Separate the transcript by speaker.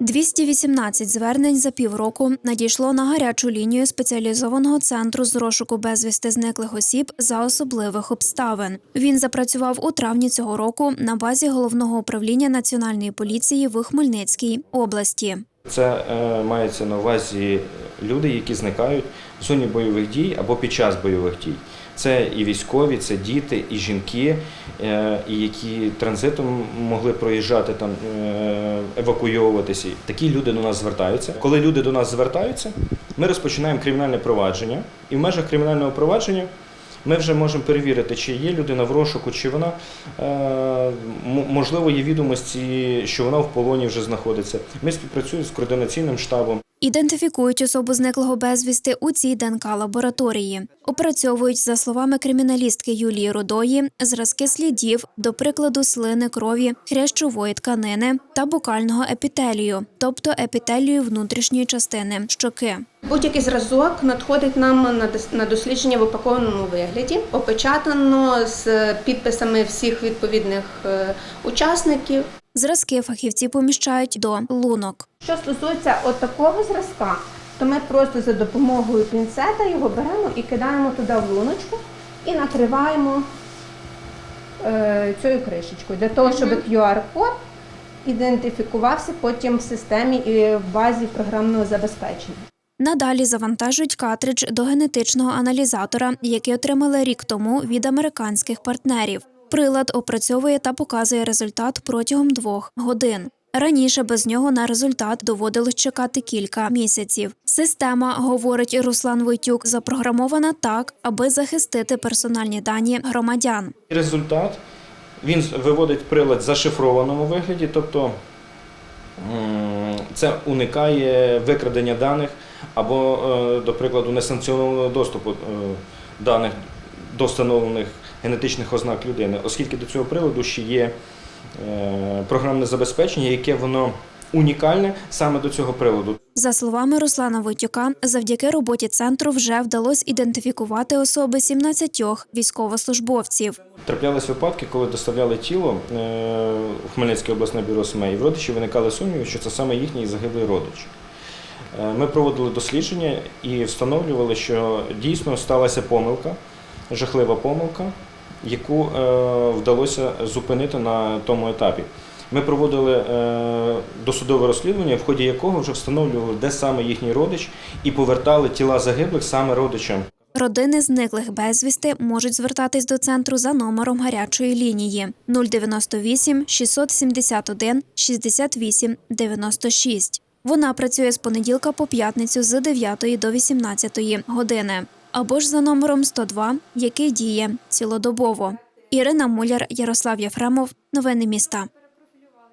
Speaker 1: 218 звернень за півроку надійшло на гарячу лінію спеціалізованого центру з розшуку безвісти зниклих осіб за особливих обставин. Він запрацював у травні цього року на базі головного управління національної поліції в Хмельницькій області.
Speaker 2: Це е, мається на увазі люди, які зникають в зоні бойових дій або під час бойових дій. Це і військові, це діти, і жінки, е, і які транзитом могли проїжджати там, е, евакуйовуватися. Такі люди до нас звертаються. Коли люди до нас звертаються, ми розпочинаємо кримінальне провадження, і в межах кримінального провадження ми вже можемо перевірити, чи є людина в розшуку, чи вона е, можливо є відомості, що вона в полоні вже знаходиться. Ми співпрацюємо з координаційним штабом.
Speaker 1: Ідентифікують особу зниклого безвісти у цій ДНК лабораторії. Опрацьовують, за словами криміналістки Юлії Рудої, зразки слідів, до прикладу, слини крові, хрящової тканини та букального епітелію, тобто епітелію внутрішньої частини щоки.
Speaker 3: Будь-який зразок надходить нам на дослідження в упакованому вигляді, опечатано з підписами всіх відповідних е, учасників.
Speaker 1: Зразки фахівці поміщають до лунок.
Speaker 3: Що стосується от такого зразка, то ми просто за допомогою пінцета його беремо і кидаємо туди в луночку і накриваємо е, цією кришечкою, для того, щоб QR-код ідентифікувався потім в системі і в базі програмного забезпечення.
Speaker 1: Надалі завантажують картридж до генетичного аналізатора, який отримали рік тому від американських партнерів. Прилад опрацьовує та показує результат протягом двох годин. Раніше без нього на результат доводилось чекати кілька місяців. Система, говорить Руслан Войтюк, запрограмована так, аби захистити персональні дані громадян.
Speaker 2: Результат він виводить прилад в зашифрованому вигляді, тобто це уникає викрадення даних або, е, до прикладу, несанкціонованого доступу е, даних до встановлених генетичних ознак людини, оскільки до цього приладу ще є е, програмне забезпечення, яке воно унікальне саме до цього приладу.
Speaker 1: За словами Руслана Войтюка, завдяки роботі центру вже вдалося ідентифікувати особи 17 військовослужбовців.
Speaker 2: Траплялись випадки, коли доставляли тіло в Хмельницьке обласне бюро сімей, і в родичів виникали сумніви, що це саме їхній загиблий родич. Е, Ми проводили дослідження і встановлювали, що дійсно сталася помилка, жахлива помилка, яку е, вдалося зупинити на тому етапі. Ми проводили е, досудове розслідування, в ході якого вже встановлювали, де саме їхній родич, і повертали тіла загиблих саме родичам.
Speaker 1: Родини зниклих безвісти можуть звертатись до центру за номером гарячої лінії 098 671 68 96. Вона працює з понеділка по п'ятницю з 9 до 18 години. Або ж за номером 102, який діє цілодобово. Ірина Муляр, Ярослав Єфремов. Новини міста.